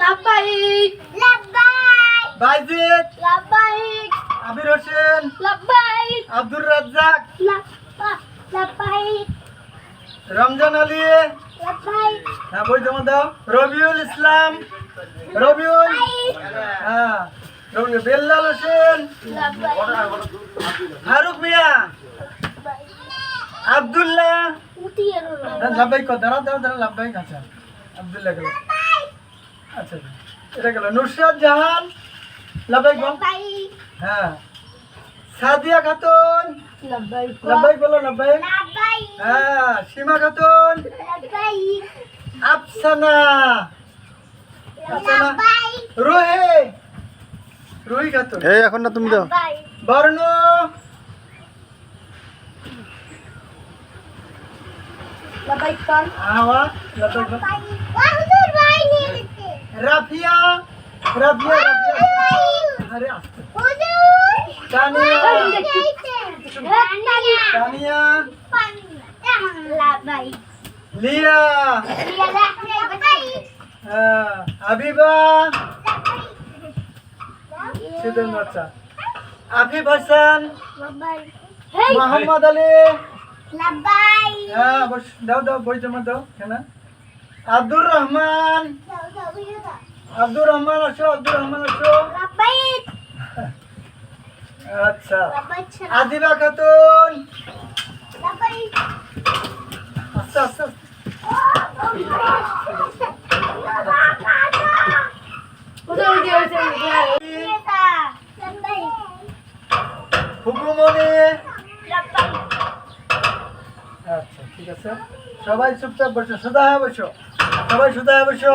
লাব্বাইক লাব্বাইক বাইজিদ লাব্বাইক আবির হোসেন। লাব্বাইক আব্দুর রাজ্জাক। লাব্বাইক রমজান আলী। হ্যাঁ বই জমা দাও। রবিউল ইসলাম। রবিউল। হ্যাঁ রবিউল। বেল্লাল হোসেন। ফারুক মিয়া। আব্দুল্লাহ। হ্যাঁ, লাভবাই কর। দাঁড়া দাঁড়া দাঁড়া লাভবাই আচ্ছা আব্দুল্লাহ আচ্ছা এটা গেল। নুসরাত জাহান বল। হ্যাঁ। সাদিয়া খাতুন। বলো। হ্যাঁ সীমা খাতুন। আফসানা। আফসানা। রুহি। রুহি খাতুন। এই এখন না তুমি দাও। বর্ণ। লাব্বাইক কর। আওয়া। লাভবাই রাফিয়া রাফিয়া রাফিয়া। আরে আস্তে তানিয়া। তানিয়া। লিয়া। হাবিবা সিদ্ধান্ত বাচ্চা আফিফ হাসান, মোহাম্মদ আলী। হ্যাঁ দাও দাও বই জমা দাও হ্যাঁ আব্দুর রহমান। আব্দুর রহমান আসো আব্দুর রহমান আসো। আচ্ছা। আদিবা খাতুন। আচ্ছা ঠিক আছে। সবাই চুপচাপ বসো সোজা হয়ে বসো। সবাই সোজা হয়ে বসো।